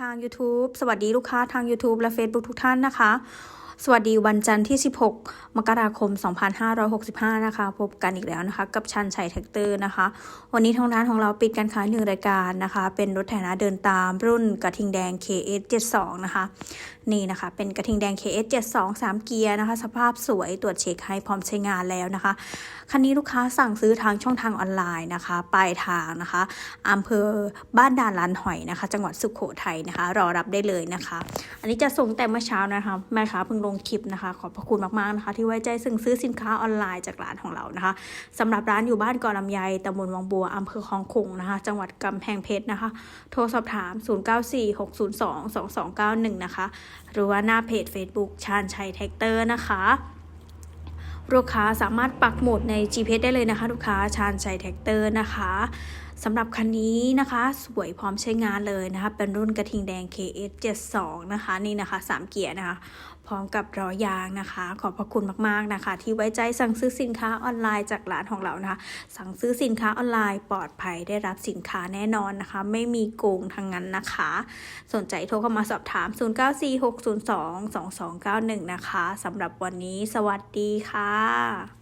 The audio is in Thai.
ทาง YouTube สวัสดีลูกค้าทาง YouTube และ Facebook ทุกท่านนะคะ สวัสดีวันจันทร์ที่ 16 มกราคม 2565 นะคะ พบกันอีกแล้วนะคะ กับชันชัยแท็กเตอร์นะคะ วันนี้ทางร้านของเราปิดการขายหนึ่งรายการนะคะ เป็นรถไถนาเดินตามรุ่นกระทิงแดง KS 72 นะคะ นี่นะคะ เป็นกระทิงแดง KS 72 3 เกียร์นะคะ สภาพสวยตรวจเช็คให้พร้อมใช้งานแล้วนะคะ คันนี้ลูกค้าสั่งซื้อทางช่องทางออนไลน์นะคะปลายทางนะคะอำเภอบ้านด่านลานหอยนะคะ จังหวัดสุขโขทัยนะคะ รอรับได้เลยนะคะ อันนี้จะส่งแต่เมื่อเช้านะคะแม่ค้าเพิ่งลงคลิปนะคะ ขอบพระคุณมากๆนะคะ ที่ไว้ใจซึ่งซื้อสินค้าออนไลน์จากร้านของเรานะคะสำหรับร้านอยู่บ้านเกาะลำไยตำบลวังบัวอำเภอคลองขงนะคะ จังหวัดกำแพงเพชรนะคะ โทรสอบถาม 0946022291 นะคะ หรือว่าหน้าเพจ Facebook ชาญชัยแท็กเตอร์นะคะลูกค้าสามารถปักหมุดใน GPS ได้เลยนะคะ ลูกค้าชาญชัยแท็กเตอร์นะคะสำหรับคันนี้นะคะ สวยพร้อมใช้งานเลยนะคะ เป็นรุ่นกระทิงแดง KS 72 นะคะ นี่นะคะ 3 เกียร์นะคะ พร้อมกับล้อยางนะคะ ขอบพระคุณมากๆนะคะ ที่ไว้ใจสั่งซื้อสินค้าออนไลน์จากร้านของเรานะคะ สั่งซื้อสินค้าออนไลน์ปลอดภัยได้รับสินค้าแน่นอนนะคะ ไม่มีโกงทางนั้นนะคะ สนใจโทรเข้ามาสอบถาม 0946022291 นะคะสำหรับวันนี้สวัสดีค่ะ